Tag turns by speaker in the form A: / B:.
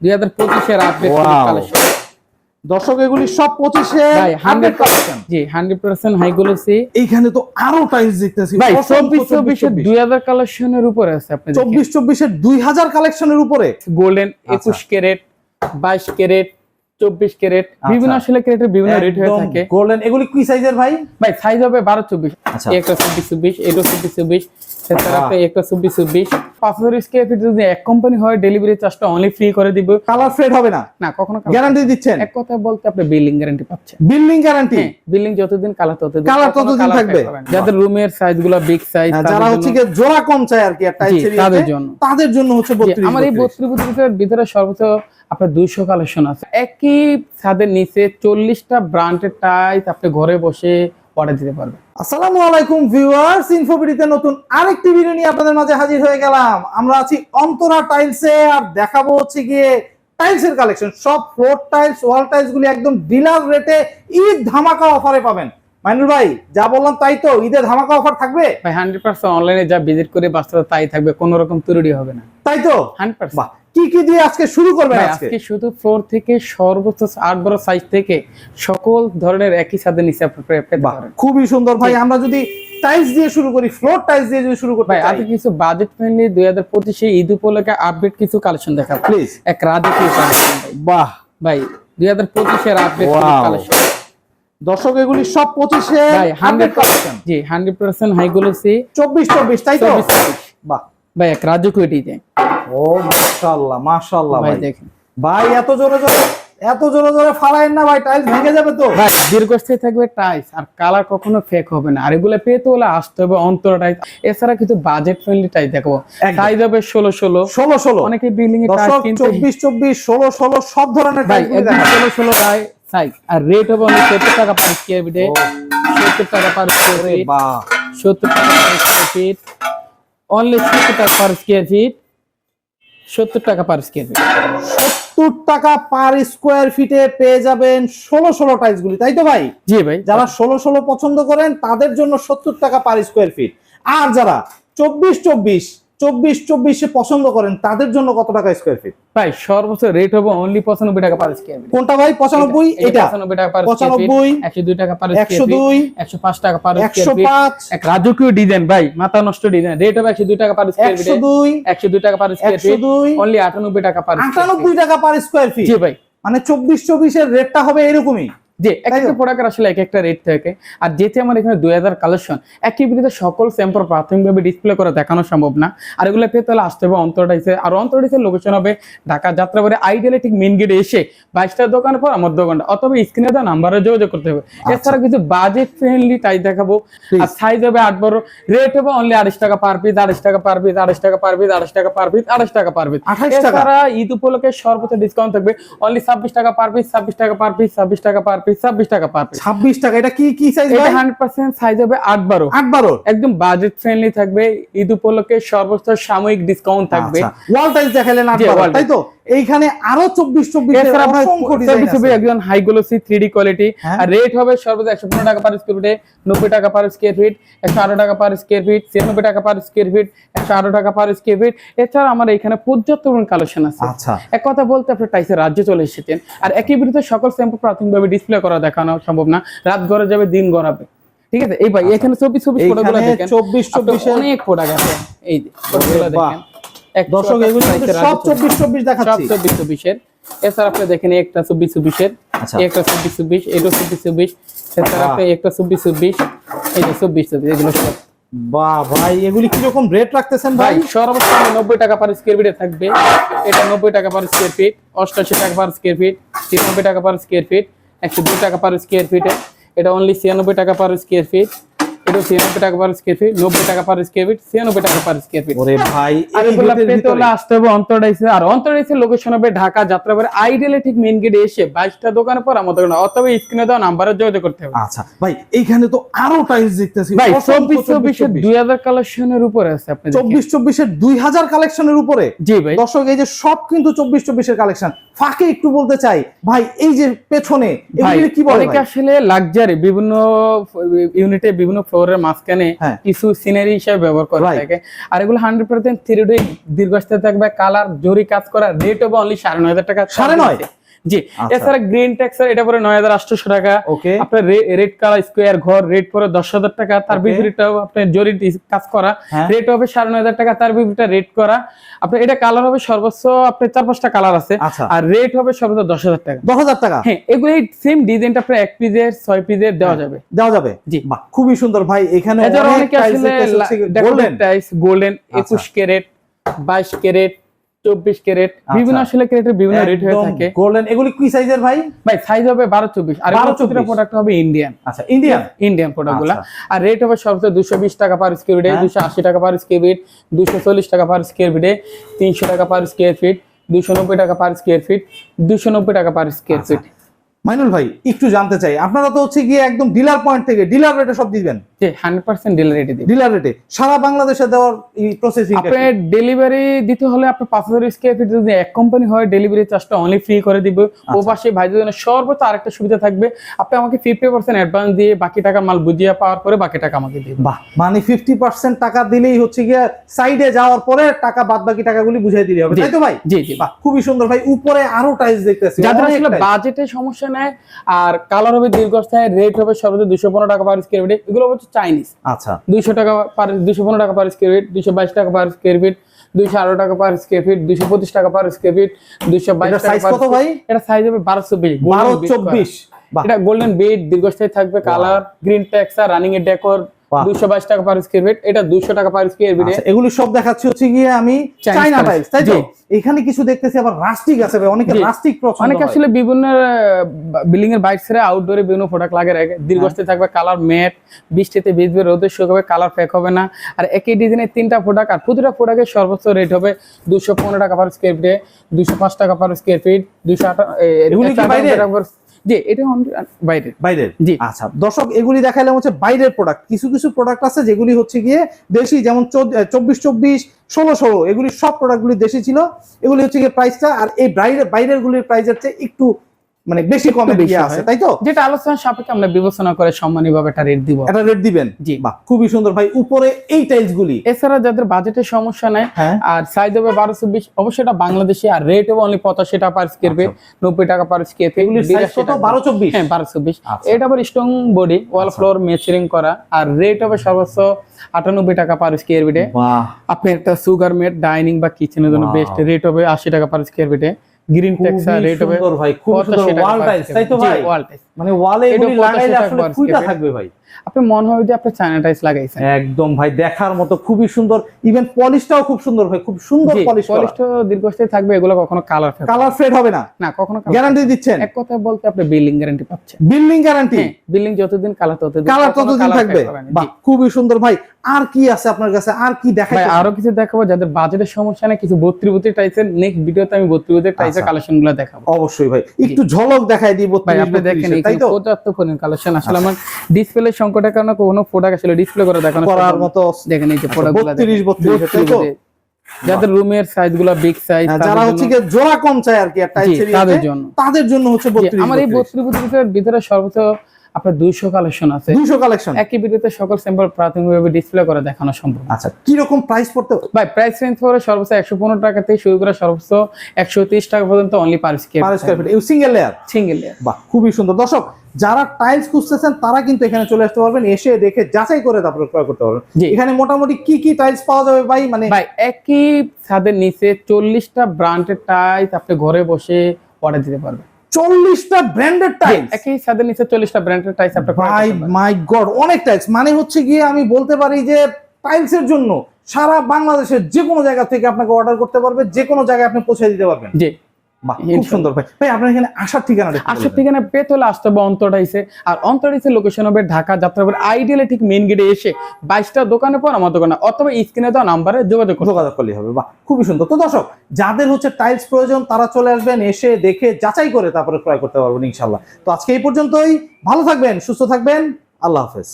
A: দুই হাজার পঁচিশের আপডেট কালেকশন
B: দর্শক এগুলি সব পঁচিশে
A: জি হান্ড্রেড পার্সেন্ট হাই গুলোসি
B: এইখানে তো আরও টাইলস দেখতেছি।
A: ভাই চব্বিশ চব্বিশের দুই হাজার কালেকশনের উপরে আছে আপনি
B: চব্বিশ চব্বিশের দুই হাজার কালেকশনের উপরে।
A: গোল্ডেন একুশ ক্যারেট বাইশ ক্যারেট চব্বিশ ক্যারেট বিভিন্ন আসলে ক্যারেটের বিভিন্ন রেট হয়ে থাকে।
B: গোল্ডেন এগুলি কি সাইজের ভাই?
A: ভাই সাইজ হবে বারো চব্বিশ।
B: আচ্ছা।
A: একটা চব্বিশ চব্বিশ এটা চব্বিশ চব্বিশ এছাড়া। একটা চব্বিশ চব্বিশ। পাঁচ হাজার স্কোয়ার ফিট যদি এক কোম্পানি হয় ডেলিভারি চার্জটা অনলি ফ্রি করে দিব।
B: কালার ফেড হবে না?
A: না কখনো
B: গ্যারান্টি দিচ্ছেন?
A: এক কথা বলতে আপনি বিল্ডিং গ্যারান্টি পাচ্ছেন।
B: বিল্ডিং গ্যারান্টি
A: বিল্ডিং যতদিন কালার ততদিন।
B: Colour ততদিন থাকবে।
A: fade হবে না। যাদের রুমের সাইজগুলো বিগ সাইজ
B: যারা হচ্ছে কি জোড়া কম চায় আর কি
A: তাদের জন্য।
B: তাদের জন্য হচ্ছে 32
A: আমার এই বত্রিশ। বত্রিশের ভিতরে সর্বোচ্চ আপনার দুইশো কালেকশন আছে। একই ছাদের নিচে চল্লিশটা ব্র্যান্ডের টাইস আপনি ঘরে বসে অর্ডার দিতে পারবেন
B: আসসালামু আলাইকুম ভিউয়ার্স ইনফোবিডিতে নতুন আরেকটি ভিডিও নিয়ে আপনাদের মাঝে হাজির হয়ে গেলাম। আমরা আছি অন্তরা টাইলসে আর দেখাবো হচ্ছে গিয়ে টাইলসের কালেকশন সব ফ্লোর টাইলস ওয়াল টাইলস গুলি একদম ডিলার রেটে ঈদ ধামাকা অফারে পাবেন। মাইনুল ভাই যা বললাম তাই তো? ঈদের ধামাকা অফার থাকবে?
A: ভাই হান্ড্রেড পার্সেন্ট অনলাইনে যা ভিজিট করে বাস্তবে তাই থাকবে কোনো রকম হবে না।
B: তাই তো?
A: হান্ড্রেড পার্সেন্ট
B: বাহ কি কি দিয়ে আজকে শুরু করবেন আজকে?
A: শুধু ফ্লোর থেকে সর্বোচ্চ আট বড় সাইজ থেকে সকল ধরনের একই ছাদের নিচে
B: খুবই সুন্দর ভাই। আমরা যদি টাইলস দিয়ে শুরু করি ফ্লোর টাইলস দিয়ে যদি শুরু করতে
A: ভাই আজকে কিছু বাজেট ফ্রেন্ডলি দুই হাজার পঁচিশে ঈদ উপলক্ষে আপডেট কিছু কালেকশন দেখাবো।
B: প্লিজ
A: এক কালেকশন
B: বাহ।
A: ভাই দুই হাজার পঁচিশের আপডেট কালেকশন
B: দর্শক এগুলি সব পঁচিশে
A: হান্ড্রেড পার্সেন্ট জি হান্ড্রেড পার্সেন্ট হাই গুলোসি
B: চব্বিশ চব্বিশ তাই তো?
A: চব্বিশ চব্বিশ।
B: বাহ।
A: ভাই এক রাজকীয় ডিজাইন
B: ও মাশাআল্লাহ মাশাআল্লাহ
A: ভাই দেখেন।
B: ভাই এত জোরে জোরে এত জোরে জোরে ফালাইন না ভাই টাইলস ভেঙে যাবে তো।
A: ভাই দীর্ঘস্থায়ী থাকবে টাইস আর কালার কখনো ফেক হবে না। আর এগুলো পেতে হলে আসতে হবে অন্তর টাইস এছাড়া কিছু বাজেট ফ্রেন্ডলি টাইস দেখাবো। সাইজ হবে ষোলো ষোলো।
B: ষোলো ষোলো।
A: অনেকে বিল্ডিং এ
B: দর্শক
A: কিনতে
B: চব্বিশ চব্বিশ ষোলো ষোলো সব ধরনের টাইলস
A: ষোলো ষোলো সাইজ আর রেট হবে অনেক সত্তর টাকা পার স্কোয়ার ফিটে সত্তর টাকা পার স্কোয়ার ফিট সত্তর টাকা পার স্কোয়ার ফিট অনলি সত্তর টাকা পার স্কোয়ার ফিট সত্তর টাকা পার স্কোয়ার ফিট
B: সত্তর টাকা পার স্কোয়ার ফিটে পেয়ে যাবেন ষোলো ষোলো টাইলস গুলি তাই তো ভাই?
A: জি ভাই।
B: যারা ষোলো ষোলো পছন্দ করেন তাদের জন্য সত্তর টাকা পার স্কোয়ার ফিট আর যারা চব্বিশ চব্বিশ চব্বিশ চব্বিশে পছন্দ করেন তাদের জন্য কত টাকা স্কোয়ার ফিট
A: ভাই সর্বোচ্চ রেট হবে অনলি পঁচানব্বই টাকা পার স্কোয়ার ফিট
B: কোনটা ভাই? পঁচানব্বই? এটা
A: পঁচানব্বই টাকা পার
B: পঁচানব্বই।
A: একশো দুই টাকা পার
B: একশো দুই।
A: একশো পাঁচ টাকা পার
B: একশো পাঁচ।
A: এক রাজকীয় ডিজাইন ভাই মাথা নষ্ট ডিজাইন রেট হবে একশো দুই টাকা পার স্কোয়ার
B: একশো
A: ফিট
B: দুই।
A: একশো দুই টাকা পার স্কোয়ার ফিট
B: দুই।
A: অনলি আটানব্বই টাকা পার
B: আটানব্বই টাকা পার স্কোয়ার ফিট
A: জি ভাই।
B: মানে চব্বিশ চব্বিশের রেটটা হবে এরকমই।
A: যে এক একটা প্রোডাক্টের আসলে এক একটা রেট থাকে। আর যেহেতু আমার এখানে দুই হাজার কালেকশন একই বিরুদ্ধে সকল স্যাম্পল প্রাথমিকভাবে ডিসপ্লে করে দেখানো সম্ভব না। আর এগুলো পেতে হলে আসতে হবে অন্তরটাইসে আর অন্তরটাইসের লোকেশন হবে ঢাকা যাত্রাবাড়ি আইডিয়ালে ঠিক মেন গেটে এসে বাইশটার দোকানের পর আমার দোকানটা। অথবা স্ক্রিনে দেওয়া নাম্বারে যোগাযোগ করতে হবে। এছাড়া কিছু বাজেট ফ্রেন্ডলি টাই দেখাবো। আর সাইজ হবে আট বড়। রেট হবে অনলি আড়াইশ টাকা পার পিস আড়াইশ টাকা পার পিস আড়াইশ টাকা পার পিস আড়াইশ টাকা পার পিস আড়াইশ টাকা পার পিস
B: 28 টাকা?
A: এছাড়া ঈদ উপলক্ষে সর্বোচ্চ ডিসকাউন্ট থাকবে। অনলি ছাব্বিশ টাকা পার পিস ছাব্বিশ টাকা পার পিস ছাব্বিশ টাকা পার পিস ছাব্বিশ টাকা পার পিস
B: ছাব্বিশ টাকা এটা কি কি সাইজ
A: এটা সাইজ হবে আট বারো।
B: আট বারো?
A: একদম বাজেট ফ্রেন্ডলি থাকবে ঈদ উপলক্ষে সর্বোচ্চ সাময়িক ডিসকাউন্ট থাকবে।
B: ওয়াল টাইলস দেখালেন আট
A: জি,
B: বারো
A: wall
B: তাই তো এইখানে আরও চব্বিশ চব্বিশ
A: এছাড়া
B: অসংখ্য ডিজাইন
A: সার্ভিস একজন হাই গ্লোসি থ্রি কোয়ালিটি। আর রেট হবে সর্বোচ্চ একশো পনেরো টাকা পার স্কোয়ার ফিটে টাকা পার স্কোয়ার ফিট টাকা পার স্কোয়ার ফিট টাকা পার স্কোয়ার ফিট একশো আঠারো টাকা পার স্কোয়ার ফিট এছাড়া আমার এখানে পর্যাপ্ত কালেকশন আছে।
B: আচ্ছা।
A: এক কথা বলতে আপনি টাইসের রাজ্যে চলে এসেছেন। আর একই বিরুদ্ধে সকল শ্যাম্পু প্রাথমিকভাবে ডিসপ্লে করা দেখানো সম্ভব না। রাত গড়ে যাবে দিন গড়াবে। ঠিক আছে? এই ভাই এখানে চব্বিশ চব্বিশ
B: এইখানে
A: দেখেন।
B: চব্বিশ
A: আপনার
B: চব্বিশের
A: অনেক প্রোডাক্ট আছে। এই যে দেখেন।
B: দর্শক এগুলো সব
A: রাজ্যে
B: চব্বিশ চব্বিশ
A: সব চব্বিশ চব্বিশের। এছাড়া আপনি দেখেন একটা চব্বিশ চব্বিশের।
B: আচ্ছা।
A: একটা চব্বিশ চব্বিশ এটা চব্বিশ চব্বিশ। এছাড়া আপনি একটা চব্বিশ চব্বিশ এই যে চব্বিশ চব্বিশ এগুলো সব।
B: বাহ ভাই এগুলি কি রকম রেট রাখতেছেন
A: ভাই? সর্বোচ্চ টাকা পার স্কোয়ার ফিটে থাকবে। এটা নব্বই টাকা পার স্কোয়ার ফিট অষ্টাশি টাকা পার স্কোয়ার ফিট তিরানব্বই টাকা পার স্কোয়ার ফিট একশো দুই টাকা পার স্কোয়ার ফিটে এটা অনলি ছিয়ানব্বই টাকা পার স্কোয়ার ফিট এটা ছিয়ানব্বই টাকা পার স্কোয়ার ফিট নব্বই টাকা পার স্কোয়ার ফিট ছিয়ানব্বই টাকা পার স্কোয়ার ফিট
B: ওরে ভাই
A: আর
B: এই
A: এগুলো
B: রেটের
A: পেতে
B: ভিতরে?
A: হলে আসতে হবে অন্তর্ডাইসে আর অন্তর্ডাইসের লোকেশন হবে ঢাকা যাত্রাবাড়ি আইডিয়ালে ঠিক গেটে এসে বাইশটা দোকানের পর আমাদের দোকানে অথবা স্ক্রিনে দেওয়া নাম্বারে যোগাযোগ করতে হবে।
B: আচ্ছা ভাই এইখানে তো আরও টাইলস দেখতেছি।
A: ভাই চব্বিশ চব্বিশের দুই হাজার কালেকশনের উপরে আছে আপনি
B: চব্বিশ চব্বিশের দুই হাজার কালেকশনের উপরে?
A: জি ভাই।
B: দর্শক এই যে সব কিন্তু চব্বিশ চব্বিশের কালেকশন ফাঁকে একটু বলতে চাই ভাই এই যে পেছনে কি বলে
A: আসলে লাক্সারি বিভিন্ন ইউনিটে বিভিন্ন ফ্লোরের মাঝখানে
B: হ্যাঁ।
A: কিছু সিনারি হিসেবে ব্যবহার করা. থাকে আর এগুলো হান্ড্রেড পার্সেন্ট থ্রি ডি দীর্ঘস্থায়ী থাকবে কালার জরি কাজ করা রেট হবে অনলি সাড়ে নয় হাজার টাকা
B: সাড়ে নয়?
A: জি
B: আচ্ছা।
A: এছাড়া গ্রিন ট্যাক্সের এটা পরে নয় হাজার আটশোশো টাকা।
B: ওকে।
A: আপনার রেড কালার স্কোয়ার ঘর রেট পরে দশ হাজার টাকা। তার. বিপরীতটাও আপনার জরি কাজ করা।
B: হ্যাঁ।
A: রেট হবে সাড়ে নয় হাজার টাকা তার বিপরীতটা রেট করা। আপনার এটা কালার হবে সর্বোচ্চ আপনার চার পাঁচটা কালার আছে।
B: আচ্ছা।
A: আর রেট হবে সর্বোচ্চ দশ হাজার টাকা।
B: দশ হাজার টাকা?
A: হ্যাঁ এগুলো সেম ডিজাইনটা আপনার এক পিজের ছয় পিজের দেওয়া যাবে।
B: দেওয়া যাবে?
A: জি।
B: খুবই সুন্দর। ভাই এখানে অনেকে
A: আসলে
B: golden।
A: টাইস গোল্ডেন একুশ ক্যারেট বাইশ ক্যারেট চব্বিশ ক্যারেট বিভিন্ন আসলে ক্যারেটের বিভিন্ন রেট হয়ে থাকে।
B: গোল্ডেন এগুলি কি সাইজের ভাই?
A: ভাই সাইজ হবে বারো চব্বিশ। আর
B: 12 24
A: প্রোডাক্ট হবে ইন্ডিয়ান
B: আচ্ছা ইন্ডিয়ান
A: ইন্ডিয়ান প্রোডাক্টগুলা।
B: আচ্ছা।
A: আর রেট হবে সর্বোচ্চ দুশো বিশ টাকা পার স্কোয়ার ফিট
B: হ্যাঁ।
A: দুশো আশি টাকা পার স্কোয়ার ফিট দুশো চল্লিশ টাকা পার স্কোয়ার ফিটে তিনশো টাকা পার স্কোয়ার ফিট দুশো নব্বই টাকা পার স্কোয়ার ফিট দুশো নব্বই টাকা পার স্কোয়ার
B: আচ্ছা।
A: ফিট
B: মাইনুল ভাই একটু জানতে চাই। আপনারা তো হচ্ছে গিয়ে একদম ডিলার পয়েন্ট থেকে ডিলার রেটে সব দিবেন?
A: হান্ড্রেড পার্সেন্ট ডিলার রেটে দিবে
B: ডিলার রেটে সারা বাংলাদেশে দেওয়ার এই প্রসেসিং
A: ডেলিভারি দিতে হলে পাঁচ হাজার স্কোয়ার ফিট যদি এক কোম্পানি হয় ডেলিভারি চার্জটা অনলি ফ্রি করে দিবে। ও। পাশে ভাইদের জন্য সর্বোচ্চ আরেকটা সুবিধা থাকবে। আপনি আমাকে ফিফটি পার্সেন্ট অ্যাডভান্স দিয়ে বাকি টাকা মাল বুঝিয়ে পাওয়ার পরে বাকি টাকা আমাকে দিবে
B: বাহ মানে ফিফটি পার্সেন্ট টাকা দিলেই হচ্ছে গিয়ে সাইডে যাওয়ার পরে টাকা বাদ বাকি টাকাগুলি বুঝাই দিলে হবে। তাই তো ভাই?
A: জি জি।
B: বাহ খুবই সুন্দর ভাই। উপরে আরও টাইলস দেখতেছি।
A: যাদের আসলে বাজেটে সমস্যা নেই আর কালার হবে দীর্ঘস্থায় রেট হবে সর্বোচ্চ দুশো পনেরো টাকা পার স্কোয়ার ফিট এগুলো হচ্ছে চাইনিজ
B: আচ্ছা।
A: দুইশো টাকা পার দুশো পনেরো টাকা পার স্কোয়ার ফিট দুশো বাইশ টাকা পার স্কোয়ার ফিট দুইশো আঠারো টাকা পার স্কোয়ার ফিট দুইশো পঁচিশ টাকা পার স্কোয়ার ফিট দুইশো বাইশ টাকা এটা সাইজ হবে বারোশো চব্বিশ
B: বারো চব্বিশ।
A: এটা গোল্ডেন বেড দীর্ঘস্থায়ী থাকবে কালার গ্রিন টেক্সচার রানিং এর ডেকোর। দুশো বাইশ টাকা পার স্কোয়ার ফিট এটা দুশো টাকা পার স্কোয়ার ফিটে
B: আচ্ছা, এগুলি সব দেখাচ্ছি হচ্ছে গিয়ে আমি
A: Chinese
B: চাইনা টাইলস তাই তো? এখানে কিছু দেখতেছি আবার রাস্টিক আছে ভাই অনেকে রাস্টিক পছন্দ
A: অনেকে আসলে বিভিন্ন বিল্ডিং এর বাইক ছেড়ে আউটডোরে বিভিন্ন প্রোডাক্ট লাগে রাখে দীর্ঘস্থায়ী থাকবে কালার ম্যাট বৃষ্টিতে ভিজবে রোদে শুকাবে কালার ফেক হবে না। আর একই ডিজাইনের তিনটা প্রোডাক্ট আর প্রতিটা প্রোডাক্টের সর্বোচ্চ রেট হবে দুশো পনেরো টাকা পার স্কোয়ার ফিটে দুশো পাঁচ টাকা পার স্কোয়ার ফিট দুশো
B: বাইরের?
A: জি এটা বাইরের।
B: বাইরের?
A: জি।
B: আচ্ছা দর্শক এগুলি দেখাইলাম হচ্ছে বাইরের প্রোডাক্ট কিছু কিছু প্রোডাক্ট আছে যেগুলি হচ্ছে গিয়ে দেশি যেমন চব্বিশ চব্বিশ ষোলো ষোলো এগুলি সব প্রোডাক্টগুলি দেশি ছিল। এগুলি হচ্ছে গিয়ে প্রাইসটা আর এই বাইরের বাইরের গুলির প্রাইসের চেয়ে একটু মানে বেশি কমে
A: বেশি
B: আছে তাই তো?
A: যেটা আলোচনা সাপেক্ষে আমরা বিবেচনা করে সম্মানী ভাবে একটা রেট দিব।
B: একটা রেট দিবেন?
A: জি।
B: বাহ খুবই সুন্দর। ভাই উপরে এই টাইলস গুলি
A: এছাড়া যাদের বাজেটের সমস্যা নাই
B: হ্যাঁ।
A: আর সাইজ হবে বারোশো বিশ অবশ্যই এটা বাংলাদেশে আর রেট হবে অনলি পঁচাশি টাকা পার স্কোয়ার ফিট নব্বই টাকা পার স্কোয়ার ফিট
B: সাইজ কত
A: হ্যাঁ
B: আচ্ছা।
A: এটা আবার স্ট্রং বডি ওয়াল ফ্লোর মেচারিং করা আর রেট হবে সর্বোচ্চ আটানব্বই টাকা পার স্কোয়ার ফিটে
B: বাহ।
A: আপনি একটা সুগার মেড ডাইনিং বা কিচেনের জন্য বেস্ট রেট হবে আশি টাকা পার স্কোয়ার ফিটে গ্রিন টেক্সচার রেট হবে
B: সুন্দর ভাই খুব সুন্দর ওয়াল টাইলস তাই তো ভাই?
A: ওয়াল টাইলস
B: মানে ওয়ালে এগুলি লাগাইলে আসলে
A: feet।
B: থাকবে ভাই।
A: আপনি মনে হবে যে আপনি চায়না লাগাইছেন।
B: একদম ভাই দেখার মতো খুবই সুন্দর। ইভেন পলিশটাও খুব সুন্দর ভাই খুব সুন্দর পলিশ
A: পলিশটা দীর্ঘস্থায়ী থাকবে এগুলো কখনো কালার ফেক
B: কালার ফেড হবে না।
A: না কখনো
B: গ্যারান্টি দিচ্ছেন।
A: এক কথা বলতে আপনি বিল্ডিং গ্যারান্টি পাচ্ছেন।
B: বিল্ডিং গ্যারান্টি
A: বিল্ডিং যতদিন কালার ততদিন
B: কালার ততদিন থাকবে।
A: না।
B: বাহ খুবই সুন্দর ভাই। আর কি আছে আপনার কাছে? আর কি দেখাই
A: ভাই আরও কিছু দেখাবো যাদের বাজেটের সমস্যা নেই কিছু বত্রি বত্রি টাইসের নেক্সট ভিডিওতে আমি বত্রি বত্রি টাইসের
B: আচ্ছা।
A: কালেকশনগুলো দেখাবো।
B: অবশ্যই ভাই। একটু ঝলক দেখাই দিব
A: ভাই আপনি দেখেন
B: তাই
A: এখানে
B: তো?
A: পর্যাপ্ত কালেকশন আসলে আমার ডিসপ্লে সংকটের কারণে কোনো প্রোডাক্ট আসলে ডিসপ্লে করে দেখানো
B: করার মতো
A: দেখেন এই যে
B: আচ্ছা,
A: প্রোডাক্টগুলো
B: 32 32 তাই তো?
A: যাদের রুমের সাইজগুলো বিগ সাইজ
B: হ্যাঁ, যারা হচ্ছে যে জোড়া কম চাই আর কি একটা
A: তাদের জন্য।
B: তাদের জন্য হচ্ছে 32
A: আমার এই বত্রি বত্রিশের ভিতরে সর্বোচ্চ আপনার দুইশো কালেকশন আছে।
B: 200 কালেকশন
A: একই ভিডিওতে সকল স্যাম্পল প্রাথমিকভাবে ডিসপ্লে করে দেখানো সম্ভব।
B: আচ্ছা কি রকম প্রাইস পড়তে
A: ভাই প্রাইস রেঞ্জ সর্বোচ্চ একশো পনেরো টাকা থেকে শুরু করে সর্বোচ্চ একশো তিরিশ টাকা পর্যন্ত only per
B: per
A: square
B: feet single layer
A: single
B: বাহ খুবই সুন্দর। দর্শক যারা টাইলস খুঁজতেছেন তারা কিন্তু এখানে চলে আসতে পারবেন এসে দেখে যাচাই করে তারপরে ক্রয় করতে পারবেন। এখানে মোটামুটি কি কি টাইলস পাওয়া যাবে ভাই? মানে
A: ভাই একই ছাদের নিচে চল্লিশটা ব্র্যান্ডের টাইস আপনি ঘরে বসে অর্ডার দিতে পারবেন।
B: চল্লিশটা ব্র্যান্ডেড টাইলস
A: একই ছাদের নিচে চল্লিশটা
B: ভাই মাই গড অনেক টাইলস মানে হচ্ছে গিয়ে আমি বলতে পারি যে টাইলসের জন্য সারা বাংলাদেশের যে কোনো জায়গা থেকে আপনাকে অর্ডার করতে পারবে যে কোনো জায়গায় আপনি পৌঁছে দিতে পারবেন।
A: জি।
B: খুব
A: ইনশাল্লাহ।
B: সুন্দর। ভাই ভাই আপনার এখানে আসার ঠিকানাটা একটু
A: আসার ঠিকানা পেতে হলে আসতে হবে অন্তরাইসে আর লোকেশন হবে ঢাকা যাত্রাপুর আইডিয়ালে ঠিক মেইন গেটে এসে বাইশটা দোকানে পর আমার দোকানে। অথবা স্ক্রিনে দেওয়া নাম্বারে যোগাযোগ
B: যোগাযোগ করলেই হবে খুবই সুন্দর। তো দর্শক যাদের হচ্ছে টাইলস প্রয়োজন তারা চলে আসবেন এসে দেখে যাচাই করে তারপরে ক্রয় করতে পারবেন ইনশাল্লাহ। তো আজকে এই পর্যন্তই। ভালো থাকবেন সুস্থ থাকবেন। আল্লাহ হাফেজ।